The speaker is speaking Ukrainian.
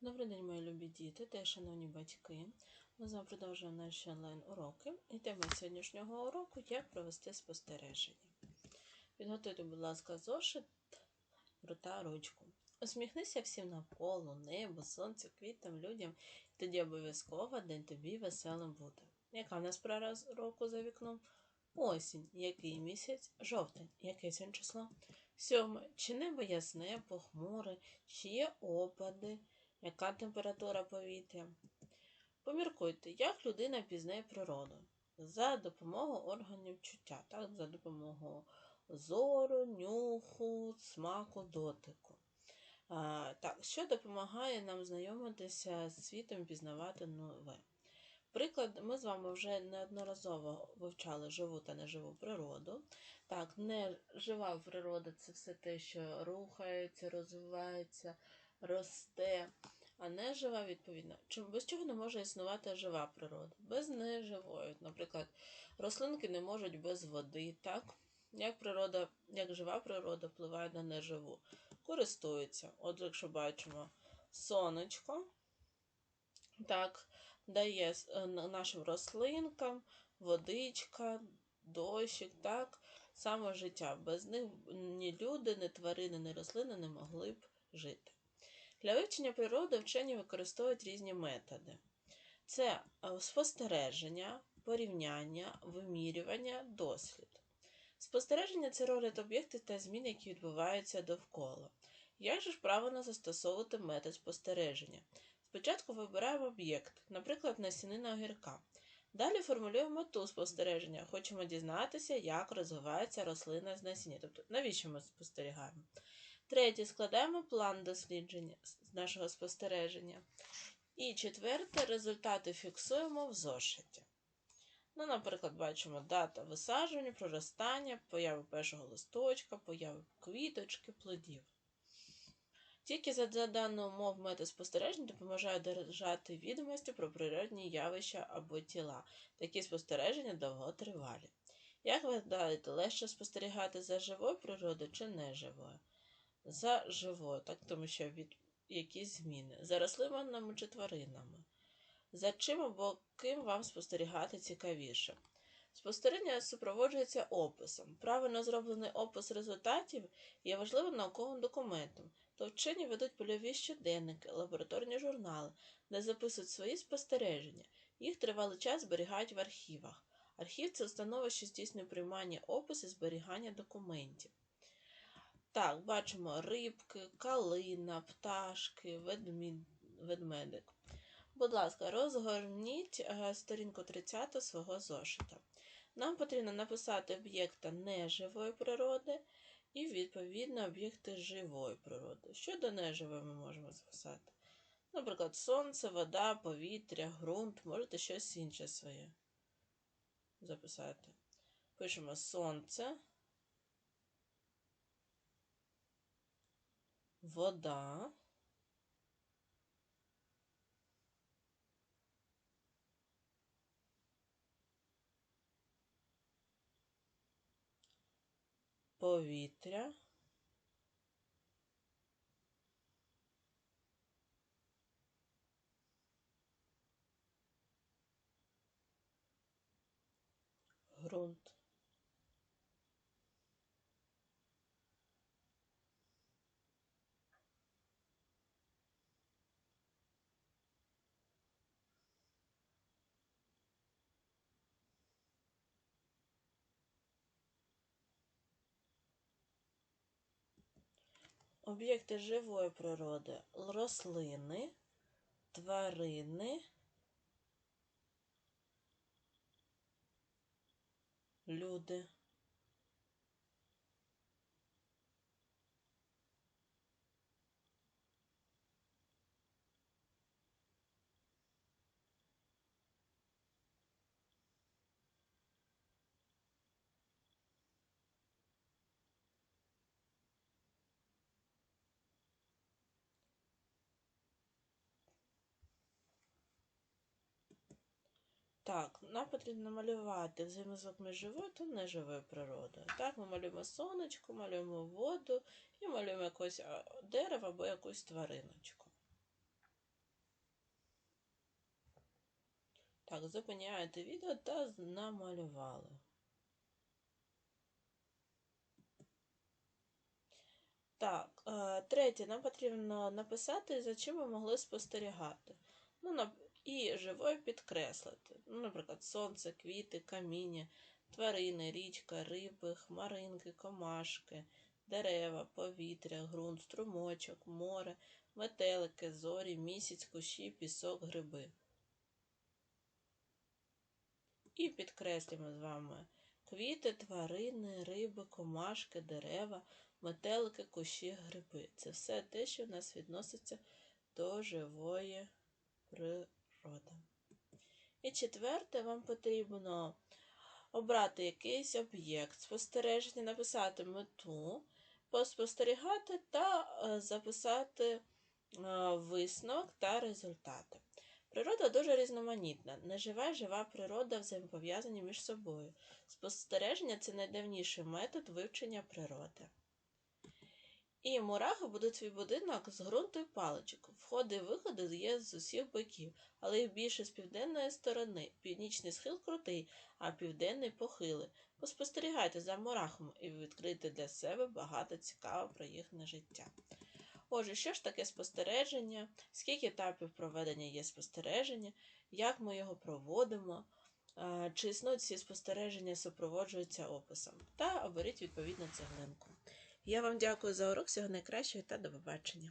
Добрий день, мої любі діти та шановні батьки. Ми з вами продовжуємо наші онлайн-уроки. І тема сьогоднішнього уроку як провести спостереження. Підготуйте, будь ласка, зошит, рута, ручку. Усміхнися всім навколо, небу, сонцю, квітам, людям, тоді обов'язково день тобі веселим буде. Яка в нас пора року за вікном? Осінь. Який місяць? Жовтень. Яке сьогодні число? Сьоме. Чи небо ясне, похмуре, чи є опади? Яка температура повітря? Поміркуйте, як людина пізнає природу за допомогою органів чуття, так, за допомогою зору, нюху, смаку, дотику. А, Так, Що допомагає нам знайомитися з світом, пізнавати нове? Приклад, ми з вами вже неодноразово вивчали живу та неживу природу. Так, нежива природа це все те, що рухається, розвивається, росте, а нежива, відповідно. Чому без чого не може існувати жива природа? Без неживої. Наприклад, рослинки не можуть без води, так? Як природа, як жива природа впливає на неживу? Користується. Отже, якщо бачимо сонечко, так, дає е, нашим рослинкам водичка, дощик, так, саме життя. Без них ні люди, ні тварини, ні рослини не могли б жити. Для вивчення природи вчені використовують різні методи. Це е, спостереження, порівняння, вимірювання, дослід. Спостереження це ролить об'єкти та зміни, які відбуваються довкола. Як же ж правильно застосовувати метод спостереження? Спочатку вибираємо об'єкт, наприклад, насінина огірка. Далі формулюємо мету спостереження. Хочемо дізнатися, як розвивається рослина з насіння. Тобто, навіщо ми спостерігаємо? Третє, складаємо план дослідження нашого спостереження. І четверте, результати фіксуємо в зошиті. Ну, Наприклад, бачимо дата висадження, проростання, появи першого листочка, появи квіточки, плодів. Тільки за даною умов метод спостереження допомагає держати відомості про природні явища або тіла. Такі спостереження довготривалі. Як ви гадаєте, легше спостерігати за живою природою чи неживою? За живою, так тому що від якісь зміни, за рослинами чи тваринами. За чим або ким вам спостерігати цікавіше? Спостереження супроводжується описом. Правильно зроблений опис результатів є важливим науковим документом, то вчені ведуть польові щоденники, лабораторні журнали, де записують свої спостереження. Їх тривалий час зберігають в архівах. Архів це установа, здійснює приймання опису і зберігання документів. Так, бачимо рибки, калина, пташки, ведмід, ведмедик. Будь ласка, розгорніть е, сторінку 30 свого зошита. Нам потрібно написати об'єкта неживої природи і, відповідно, об'єкти живої природи. Щодо неживої ми можемо записати. Наприклад, сонце, вода, повітря, ґрунт, можете щось інше своє записати. Пишемо сонце, вода. повітря. Грунт. Об'єкти живої природи рослини, тварини, люди. Так, нам потрібно малювати взаємозв'язок між живою та неживою природою. Так, ми малюємо сонечко, малюємо воду і малюємо якесь дерево або якусь твариночку. Так, зупиняєте відео та намалювали. Так, е, третє, нам потрібно написати, за чим ми могли спостерігати. Ну, і живою підкреслити. Ну, наприклад, сонце, квіти, каміння, тварини, річка, риби, хмаринки, комашки, дерева, повітря, ґрунт, струмочок, море, метелики, зорі, місяць, кущі, пісок, гриби. І підкреслюємо з вами квіти, тварини, риби, комашки, дерева, метелики, кущі, гриби. Це все те, що в нас відноситься до живої природи. І четверте, вам потрібно обрати якийсь об'єкт спостереження, написати мету, поспостерігати та е, записати е, висновок та результати. Природа дуже різноманітна. Нежива жива природа взаємопов'язані між собою. Спостереження це найдавніший метод вивчення природи. І мурахи будуть свій будинок з ґрунту і паличок. Входи і виходи є з усіх боків, але їх більше з південної сторони. Північний схил крутий, а південний похилий. Поспостерігайте за мурахами і ви відкрите для себе багато цікавого про їхнє життя. Отже, що ж таке спостереження, скільки етапів проведення є спостереження, як ми його проводимо, чи існують ці спостереження, супроводжуються описом, та оберіть відповідну цеглинку. Я вам дякую за урок, всього найкращого та до побачення.